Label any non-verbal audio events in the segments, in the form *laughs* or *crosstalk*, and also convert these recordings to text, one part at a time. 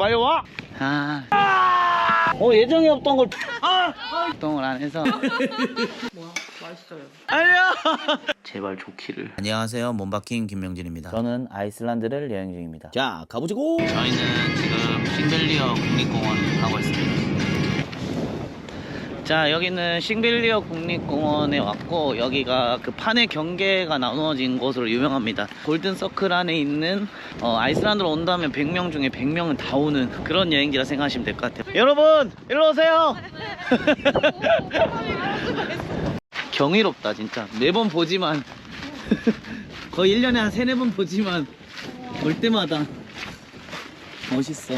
빨리 와! 아. 어, 예정에 없던 걸. 아! 활동을 안 해서. 뭐야? *laughs* 맛있어요. 아니야! 제발 좋기를. 안녕하세요. 몸바킹 김명진입니다. 저는 아이슬란드를 여행 중입니다. 자, 가보자고! 저희는 지금 싱벨리어 국립공원 가고 있습니다. 자 여기는 싱벨리어 국립공원에 왔고 여기가 그 판의 경계가 나누어진 곳으로 유명합니다. 골든 서클 안에 있는 어, 아이슬란드로 온다면 100명 중에 100명은 다 오는 그런 여행지라 생각하시면 될 것 같아요. 여러분 일로 오세요! *laughs* 경이롭다 진짜. 매번 보지만. *laughs* 거의 1년에 한 3, 4번 보지만 올 때마다 멋있어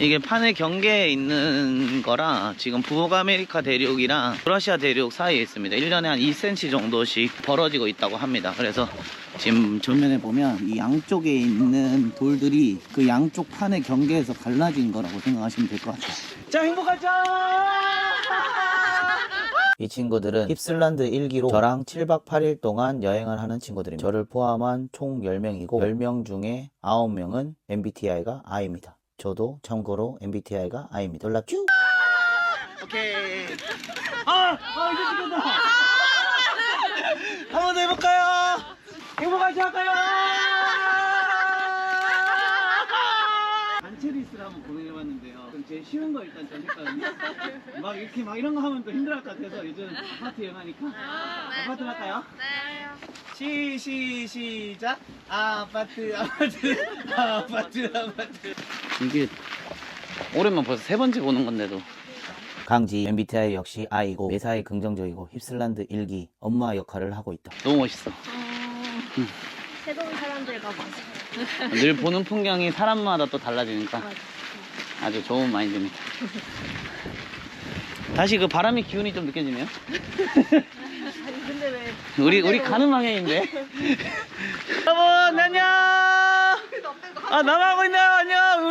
이게 판의 경계에 있는 거라 지금 북아메리카 대륙이랑 유라시아 대륙 사이에 있습니다. 1년에 한 2cm 정도씩 벌어지고 있다고 합니다. 그래서 지금 전면에 보면 이 양쪽에 있는 돌들이 그 양쪽 판의 경계에서 갈라진 거라고 생각하시면 될 것 같아요. 자, 행복하자! *laughs* 이 친구들은 힙슬란드 1기로 저랑 7박 8일 동안 여행을 하는 친구들입니다. 저를 포함한 총 10명이고 10명 중에 9명은 MBTI가 I입니다. 저도 참고로 MBTI가 I입니다. 연락큐! 오케이. 아! 아, 이제 죽겠다! 한번 더 해볼까요? 행복하지 할까요? 단체 리스를 한번 고민해봤는데요. 그럼 제일 쉬운 거 일단 정했거든요. 막 이렇게 막 이런 거 하면 또 힘들할 것 같아서 요즘 아파트 여행하니까 아파트 할까요? 시, 시, 시작. 아파트, 아파트, 아파트, 아파트. 이게 올해만 벌써 세 번째 보는 건데도. 강지 MBTI 역시 I고 매사에 긍정적이고 힙슬란드 일기 엄마 역할을 하고 있다. 너무 멋있어. 새로운 사람들과 마주. *laughs* 늘 보는 풍경이 사람마다 또 달라지니까 아주 좋은 마인드입니다. 다시 그 바람의 기운이 좀 느껴지네요. 아니 근데 왜? 우리 우리 가는 방향인데. *laughs* 여러분 안녕. 아 남아하고 있나요?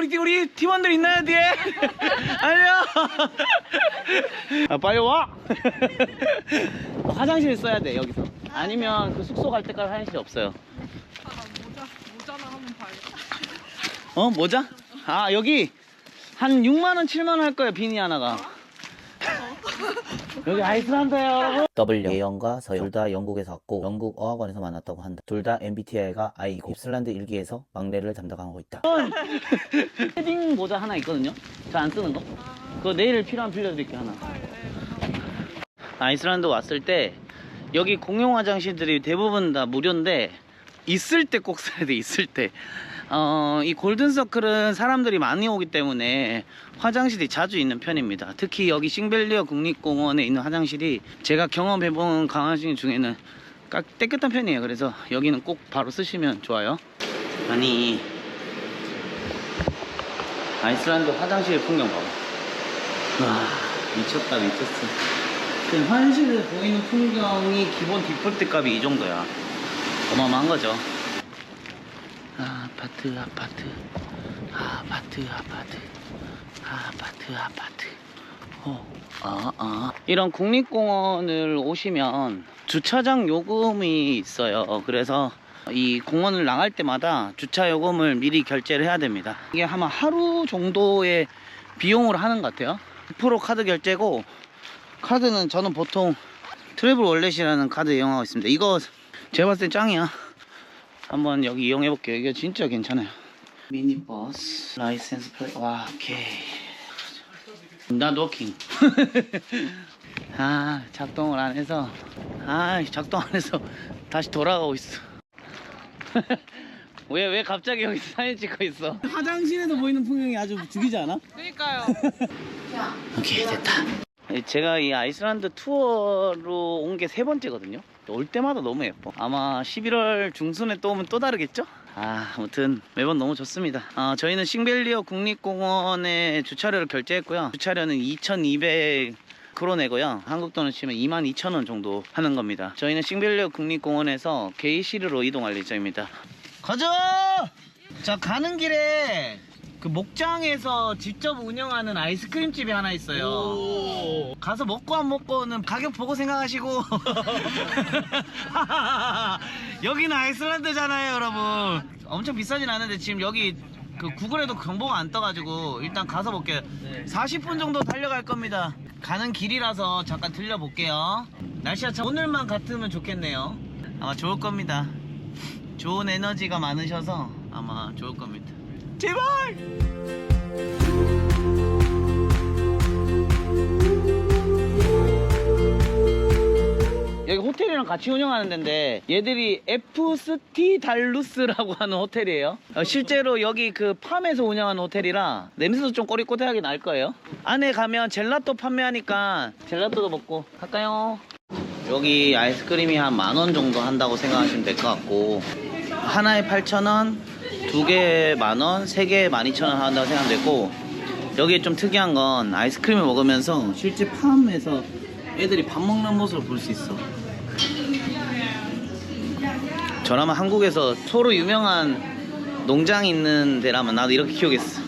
우리 우리 팀원들 있나요 뒤에? *laughs* 안녕. 아 빨리 와. *laughs* 화장실 써야 돼 여기서. 아니면 그 숙소 갈 때까지 화장실 없어요. 모자 모자나 한번 봐야겠다. 어 모자? 아 여기 한 6만 원, 7만 원 할 거예요 비니 하나가. 여기 아이슬란드예요 여러분. W 예영과 서영 둘 다 영국에서 왔고 영국 어학원에서 만났다고 한다. 둘 다 MBTI가 I고 입슬란드 일기에서 막내를 담당하고 있다. 헤딩 모자 하나 있거든요. 저 안 쓰는 거. 그거 내일 필요하면 빌려드릴게요 하나. 아이슬란드 왔을 때 여기 공용 화장실들이 대부분 다 무료인데 있을 때꼭 써야 돼 있을 때. 어, 이 골든서클은 사람들이 많이 오기 때문에 화장실이 자주 있는 편입니다. 특히 여기 싱벨리어 국립공원에 있는 화장실이 제가 경험해본 강화진 중에는 까- 깨끗한 편이에요. 그래서 여기는 꼭 바로 쓰시면 좋아요. 아니, 아이슬란드 화장실 풍경 봐봐. 와, 미쳤다, 미쳤어. 지금 화장실에 보이는 풍경이 기본 디폴트 값이 이 정도야. 어마어마한 거죠. 아파트 아파트. 아파트 아파트. 아파트 아파트. 어, 아, 아. 이런 국립공원을 오시면 주차장 요금이 있어요. 그래서 이 공원을 나갈 때마다 주차 요금을 미리 결제를 해야 됩니다. 이게 아마 하루 정도의 비용으로 하는 것 같아요. 100% 카드 결제고 카드는 저는 보통 트래블 월렛이라는 카드 이용하고 있습니다. 이거 제가 봤을 때 짱이야 한번 여기 이용해 볼게요. 이게 진짜 괜찮아요. 미니버스 라이센스 플레이 와 오케이. 나 노킹. *laughs* 아 작동을 안 해서 아 작동 안 해서 다시 돌아가고 있어. *laughs* 왜 왜 갑자기 여기 사진 찍고 있어? 화장실에서 보이는 풍경이 아주 죽이지 않아? 그러니까요. 오케이 됐다 제가 이 아이슬란드 투어로 온 게 세 번째거든요 올 때마다 너무 예뻐. 아마 11월 중순에 또 오면 또 다르겠죠? 아 아무튼 매번 너무 좋습니다. 아, 저희는 싱벨리어 국립공원에 주차료를 결제했고요. 주차료는 2200 크로네고요. 한국 돈으로 치면 22,000원 정도 하는 겁니다. 저희는 싱벨리어 국립공원에서 게이시르로 이동할 예정입니다. 가자! 자 가는 길에 그 목장에서 직접 운영하는 아이스크림 집이 하나 있어요. 가서 먹고 안 먹고는 가격 보고 생각하시고. *laughs* 여기는 아이슬란드잖아요, 여러분. 엄청 비싸진 않은데 지금 여기 그 구글에도 정보가 안 떠가지고 일단 가서 볼게요 40분 정도 달려갈 겁니다. 가는 길이라서 잠깐 들려볼게요. 날씨가 참 오늘만 같으면 좋겠네요. 아마 좋을 겁니다. 좋은 에너지가 많으셔서 아마 좋을 겁니다 제발! 여기 호텔이랑 같이 운영하는 데인데 얘들이 에프스티 달루스라고 하는 호텔이에요. 어, 실제로 여기 그 팜에서 운영하는 호텔이라 냄새도 좀 꼬리꼬리하게 날 거예요. 안에 가면 젤라또 판매하니까 젤라또도 먹고 갈까요? 여기 아이스크림이 한 만 원 정도 한다고 생각하시면 될 것 같고 하나에 8,000원 두 개에 만원 세 개에 12,000원 한다고 생각하면 되고 여기 좀 특이한 건 아이스크림을 먹으면서 실제 팜에서 애들이 밥 먹는 모습을 볼 수 있어. 저라면 한국에서 소로 유명한 농장 있는 데라면 나도 이렇게 키우겠어.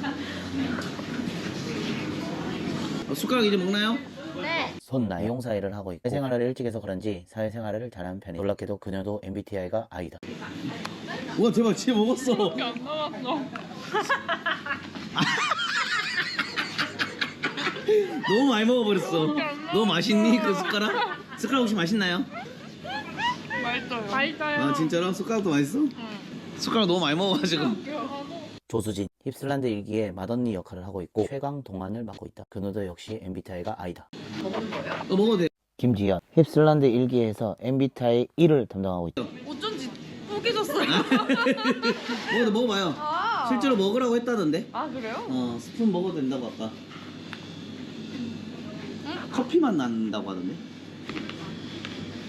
어, 숟가락 이제 먹나요? 네. 손 나 이용사 일을 하고 있고 사회생활을 일찍 해서 그런지 사회생활을 잘하는 편이 놀랍게도 그녀도 MBTI가 I다 우와 대박 진짜 먹었어. 안. *laughs* 너무 많이 먹어버렸어. 너무 맛있니 그 숟가락? 숟가락 혹시 맛있나요? 맛있어요. 맛있어요. 아 진짜로? 숟가락도 맛있어? 숟가락 너무 많이 먹어가지고. 조수진 힙슬란드 일기의 맏언니 역할을 하고 있고 최강 동안을 맡고 있다 그녀도 역시 MBTI가 I다 어 먹어도 돼. 김지연 힙슬란드 일기에서 MBTI 1을 담당하고 있다 포기졌어요. *laughs* 먹어도 먹어봐요. 아. 실제로 먹으라고 했다던데. 아 그래요? 어 스푼 먹어도 된다고 아까. 커피 맛 난다고 하던데.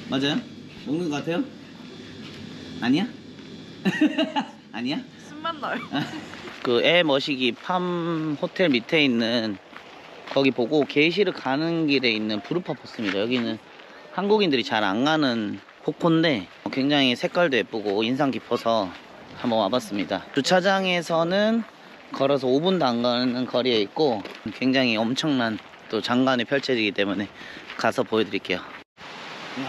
맞아요? 먹는 거 같아요? 아니야? *laughs* 아니야? 숨만 나요. 그 애 머시기 팜 호텔 밑에 있는 거기 보고 게이시르 가는 길에 있는 부르파 포스입니다. 여기는 한국인들이 잘 안 가는 폭포인데 굉장히 색깔도 예쁘고 인상 깊어서 한번 와봤습니다. 주차장에서는 걸어서 5분도 안 가는 거리에 있고 굉장히 엄청난 또 장관이 펼쳐지기 때문에 가서 보여드릴게요. 이야,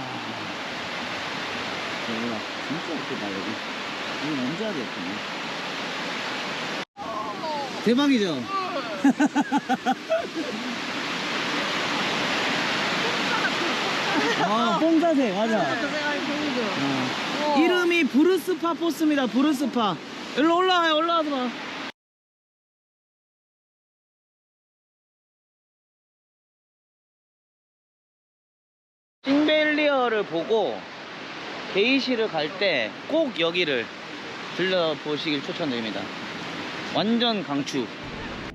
여기가 진짜 예쁘다 여기. 여기 언제 하겠구나 대박이죠? *laughs* 아, 뽕자세 맞아. 어. 이름이 브루스파 포스입니다. 브루스파. 일로 올라와요. 올라와서 봐. 싱벨리어를 보고 게이시를 갈 때 꼭 여기를 들려보시길 추천드립니다. 완전 강추.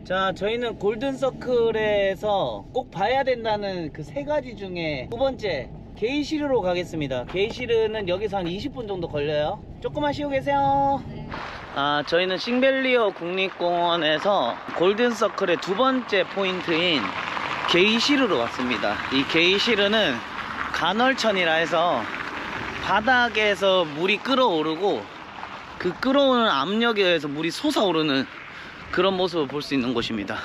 자, 저희는 골든서클에서 꼭 봐야 된다는 그 세 가지 중에 두 번째, 게이시르로 가겠습니다. 게이시르는 여기서 한 20분 정도 걸려요. 조금만 쉬고 계세요. 아, 저희는 싱벨리어 국립공원에서 골든서클의 두 번째 포인트인 게이시르로 왔습니다. 이 게이시르는 간헐천이라 해서 바닥에서 물이 끓어오르고 그 끓어오는 압력에 의해서 물이 솟아오르는 그런 모습을 볼 수 있는 곳입니다.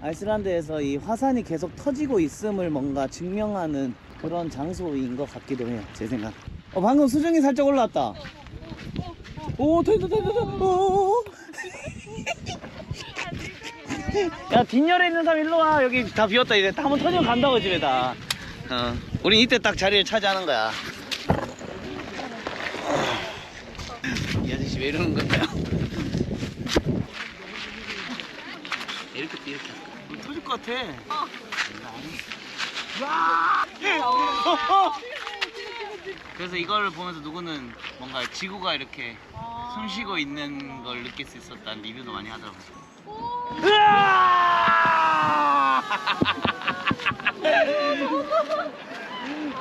아이슬란드에서 이 화산이 계속 터지고 있음을 뭔가 증명하는 그런 장소인 것 같기도 해요. 제 생각. 어, 방금 수정이 살짝 올라왔다. 오, 된다, 된다, 된다. 오. *laughs* 야, 뒷열에 있는 사람 일로 와. 여기 다 비었다. 이제 한번 터지면 간다고 집에 다. 어, 우린 이때 딱 자리를 차지하는 거야. 이 아저씨 왜 이러는 건가요? 이렇게 또 이렇게 물 터질 것 같아 와! 그래서 이걸 보면서 누구는 뭔가 지구가 이렇게 숨 쉬고 있는 걸 느낄 수 있었다는 리뷰도 많이 하더라고요 으아!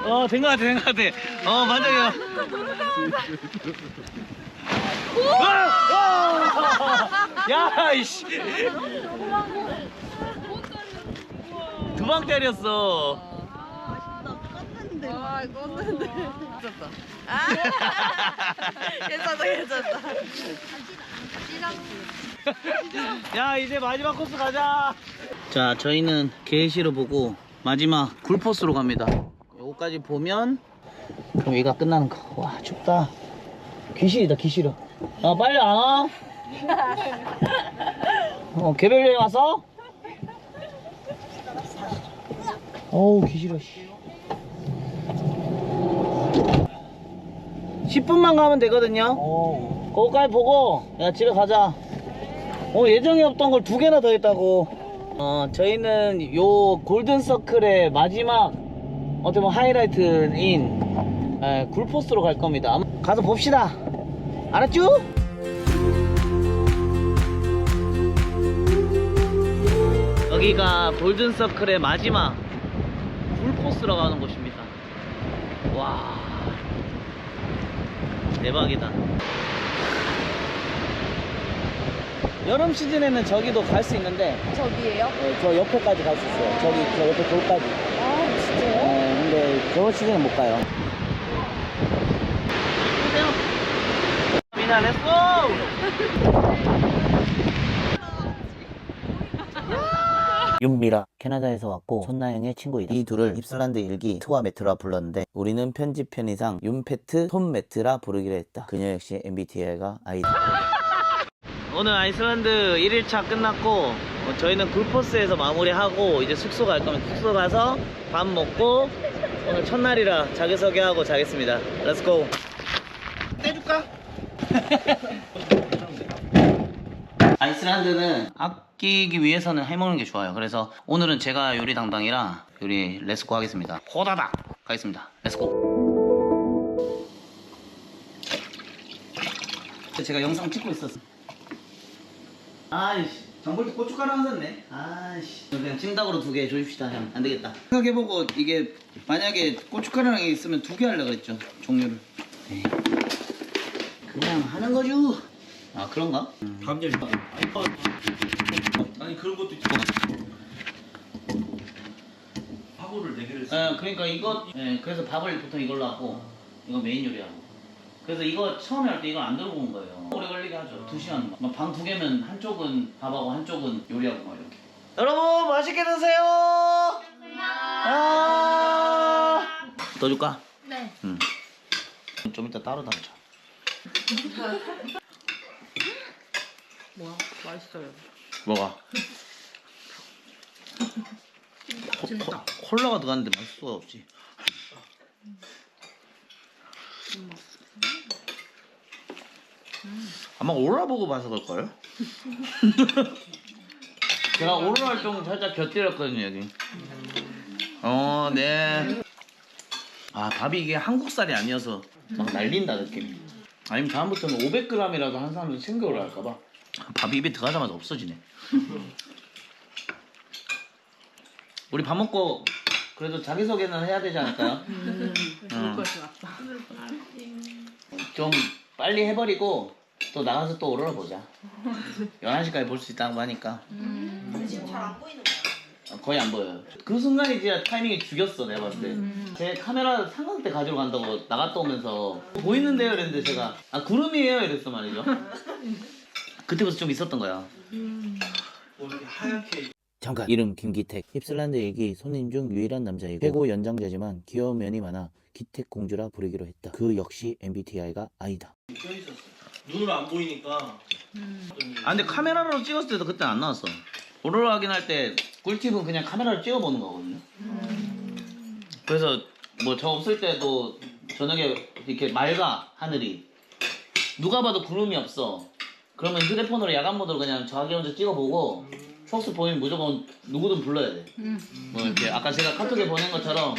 어, 된 것 같아, 된 것 같아. 어, 만져요. 야, 이씨. 두방 때렸어. 아 껐는데. 괜찮다. 아. 괜찮다 괜찮다. 야, 이제 마지막 코스 가자. 자, 저희는 게시로 보고 마지막 굴포스로 갑니다. 요거까지 보면 그럼 여기가 끝나는 거. 와, 춥다. 귀신이다, 귀신이다. 아, 빨리 안 와? 어, 개별 여행 왔어? 어우, 귀싫어, 씨. 10분만 가면 되거든요. 거기까지 보고, 야, 집에 가자. 어, 예정이 없던 걸 두 개나 더 했다고. 어, 저희는 요 골든 서클의 마지막, 어떻게 보면 하이라이트인, 에, 굴포스로 갈 겁니다. 가서 봅시다. 알았죠? 여기가 골든 서클의 마지막 굴포스로 가는 곳입니다. 와. 대박이다. 여름 시즌에는 저기도 갈 수 있는데 저기에요? 네, 저 옆에까지 갈 수 있어요. 저기 저 옆에 돌까지. 아 진짜요? 네, 근데 겨울 시즌은 못 가요. 미나 렛츠 윤미라 캐나다에서 왔고 손나영의 친구이다. 이 둘을 힙슬란드 일기 투어 매트라 불렀는데 우리는 편집 편의상 윤페트 톰 매트라 부르기로 했다. 그녀 역시 MBTI가 아이다. *laughs* 오늘 아이슬란드 1일차 끝났고 어, 저희는 굴포스에서 마무리하고 이제 숙소 갈 거면 숙소 가서 밥 먹고 오늘 첫날이라 자기소개하고 자겠습니다. 렛츠고. 떼줄까? *laughs* 아이슬란드는 아끼기 위해서는 해먹는 게 좋아요. 그래서 오늘은 제가 요리 담당이라 요리 렛츠고 하겠습니다. 호다닥 가겠습니다. 렛츠고. 제가 영상 찍고 있었어. 아이씨, 정글도 고춧가루 안 샀네. 아이씨, 그냥 찜닭으로 두개 주십시다. 형. 안 되겠다. 생각해보고 이게 만약에 고춧가루랑 있으면 두 개 하려 그랬죠. 종류를. 네. 그냥 하는 거죠. 아 그런가? 감정 아니 그런 것도 있고 화보를 네 개를 예, 그러니까 이거, 예, 그래서 밥을 보통 이걸로 하고, 이거 메인 요리하고. 그래서 이거 처음에 할 때 이걸 안 들고 온 거예요. 오래 걸리게 하죠. 두 시간. 방 두 개면 한쪽은 밥하고 한쪽은 요리하고 막 이렇게. 여러분, 맛있게 드세요! 아~ 더 줄까? 네. 응. 좀 이따 따로 담자. *laughs* 뭐야? 맛있어요. 뭐가? *laughs* 코, 코, 콜라가 들어갔는데 맛있을 수가 없지. 아마 오로라 보고 봐서 그럴걸? *laughs* 제가 오로라 활동 살짝 곁들였거든요, 여기. 어, 네. 아, 밥이 이게 한국 살이 아니어서 막 날린다, 느낌이. 아니면 다음부터는 500g이라도 한 사람은 챙겨 올라갈까봐. 밥이 입에 들어가자마자 없어지네. 우리 밥 먹고 그래도 자기소개는 해야 되지 않을까요? 음, 좀 빨리 해버리고 또 나가서 또 오러라 보자. 11시까지 볼 수 있다고 하니까. 지금 잘 안 보이는 거야? 거의 안 보여요. 그 순간이 진짜 타이밍이 죽였어, 내가 봤을 때. 제 카메라 삼각대 가지러 간다고 나갔다 오면서 보이는데요? 이랬는데 제가 아, 구름이에요? 이랬어 말이죠. *laughs* 그때부터 좀 있었던 거야. 잠깐 이름 김기택 힙슬란드 일기 손님 중 유일한 남자이고 최고 연장자지만 귀여운 면이 많아 기택 공주라 부르기로 했다. 그 역시 MBTI가 있었어 눈으로 안 보이니까 아 근데 카메라로 찍었을 때도 그때 안 나왔어. 오로라 확인할 때 꿀팁은 그냥 카메라로 찍어보는 거거든요. 그래서 뭐 저 없을 때도 저녁에 이렇게 맑아 하늘이 누가 봐도 구름이 없어. 그러면 휴대폰으로 야간 모드로 그냥 자기 혼자 찍어보고 폭스 보이면 무조건 누구든 불러야 돼. 뭐 이렇게 아까 제가 카톡에 보낸 것처럼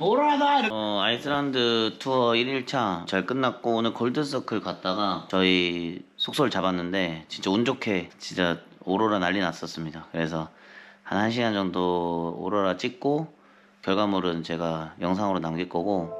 오라다. 어 아이슬란드 투어 1일차 잘 끝났고 오늘 골드서클 갔다가 저희 숙소를 잡았는데 진짜 운 좋게 진짜 오로라 난리 났었습니다. 그래서 한 1시간 정도 오로라 찍고 결과물은 제가 영상으로 남길 거고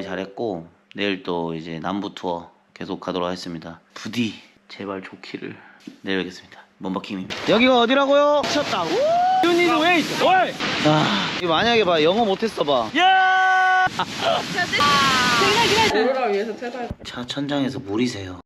마무리 잘했고 내일 또 이제 남부 투어 계속 가도록 하겠습니다. 부디 제발 좋기를 내일 뵙겠습니다. 먼바킹입니다. 여기가 어디라고요? 쳤다. You need wait. 왜? 아, 이 만약에 봐 영어 못했어 봐. 야! 오로라 위해서 퇴사. 차 천장에서 물이 새요.